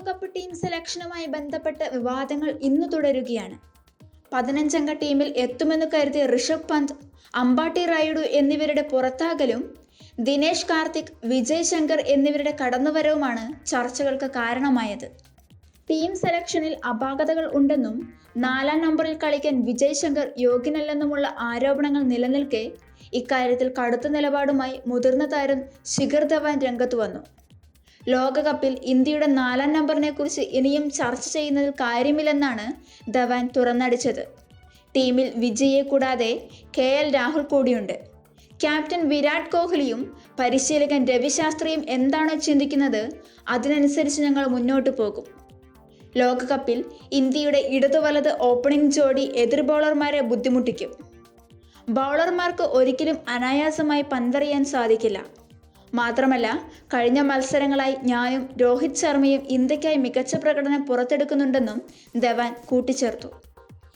ലോകകപ്പ് ടീം സെലക്ഷനുമായി ബന്ധപ്പെട്ട് വിവാദങ്ങൾ ഇന്നു തുടരുകയാണ്. പതിനഞ്ചംഗ ടീമിൽ എത്തുമെന്ന് കരുതിയ ഋഷഭ് പന്ത് അമ്പാട്ടി റായിഡു എന്നിവരുടെ പുറത്താകലും ദിനേശ് കാർത്തിക് വിജയ് ശങ്കർ എന്നിവരുടെ കടന്നുവരവുമാണ് ചർച്ചകൾക്ക് കാരണമായത്. ടീം സെലക്ഷനിൽ അപാകതകൾ ഉണ്ടെന്നും നാലാം നമ്പറിൽ കളിക്കാൻ വിജയ് ശങ്കർ യോഗ്യനല്ലെന്നുമുള്ള ആരോപണങ്ങൾ നിലനിൽക്കെ ഇക്കാര്യത്തിൽ കടുത്ത നിലപാടുമായി മുതിർന്ന താരം ശിഖർ ധവാൻ രംഗത്ത് വന്നു. ലോകകപ്പിൽ ഇന്ത്യയുടെ നാലാം നമ്പറിനെ കുറിച്ച് ഇനിയും ചർച്ച ചെയ്യുന്നതിൽ കാര്യമില്ലെന്നാണ് ധവാൻ തുറന്നടിച്ചത്. ടീമിൽ വിജയെ കൂടാതെ കെ എൽ രാഹുൽ കൂടിയുണ്ട്. ക്യാപ്റ്റൻ വിരാട് കോഹ്ലിയും പരിശീലകൻ രവിശാസ്ത്രിയും എന്താണോ ചിന്തിക്കുന്നത്? അതിനനുസരിച്ച് ഞങ്ങൾ മുന്നോട്ട് പോകും. ലോകകപ്പിൽ ഇന്ത്യയുടെ ഇടതുവലത് ഓപ്പണിംഗ് ജോഡി എതിർ ബൗളർമാരെ ബുദ്ധിമുട്ടിക്കും. ബൗളർമാർക്ക് ഒരിക്കലും അനായാസമായി പന്തറിയാൻ സാധിക്കില്ല. മാത്രമല്ല കഴിഞ്ഞ മത്സരങ്ങളായി ഞാനും രോഹിത് ശർമ്മയും ഇന്ത്യക്കായി മികച്ച പ്രകടനം പുറത്തെടുക്കുന്നുണ്ടെന്നും ധവാൻ കൂട്ടിച്ചേർത്തു.